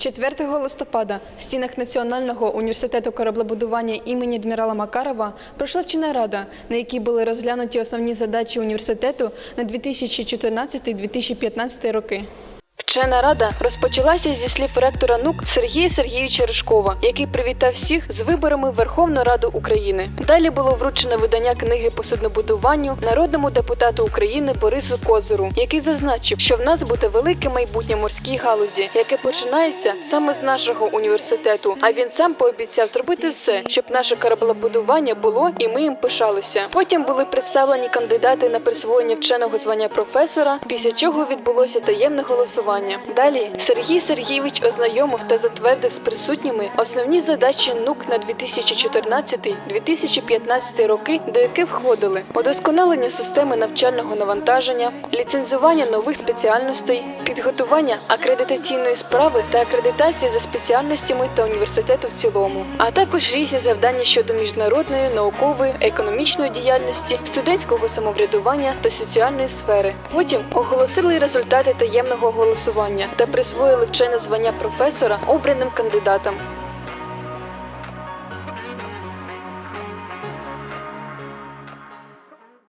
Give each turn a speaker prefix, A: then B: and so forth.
A: Четвертого листопада в стінах Національного університету кораблебудування імені адмірала Макарова пройшла вчена рада, на якій були розглянуті основні задачі університету на 2014-2015 роки. Вчена рада розпочалася зі слів ректора НУК Сергія Сергійовича Ришкова, який привітав всіх з виборами в Верховну Раду України. Далі було вручено видання книги по суднобудуванню народному депутату України Борису Козиру, який зазначив, що в нас буде велике майбутнє морській галузі, яке починається саме з нашого університету. А він сам пообіцяв зробити все, щоб наше кораблебудування було і ми їм пишалися. Потім були представлені кандидати на присвоєння вченого звання професора, після чого відбулося таємне голосування. Далі. Сергій Сергійович ознайомив та затвердив з присутніми основні задачі НУК на 2014-2015 роки, до яких входили удосконалення системи навчального навантаження, ліцензування нових спеціальностей, підготування акредитаційної справи та акредитації за спеціальностями та університету в цілому, а також різні завдання щодо міжнародної, наукової, економічної діяльності, студентського самоврядування та соціальної сфери. Потім оголосили результати таємного голосування та присвоїли вчене звання професора обраним кандидатам.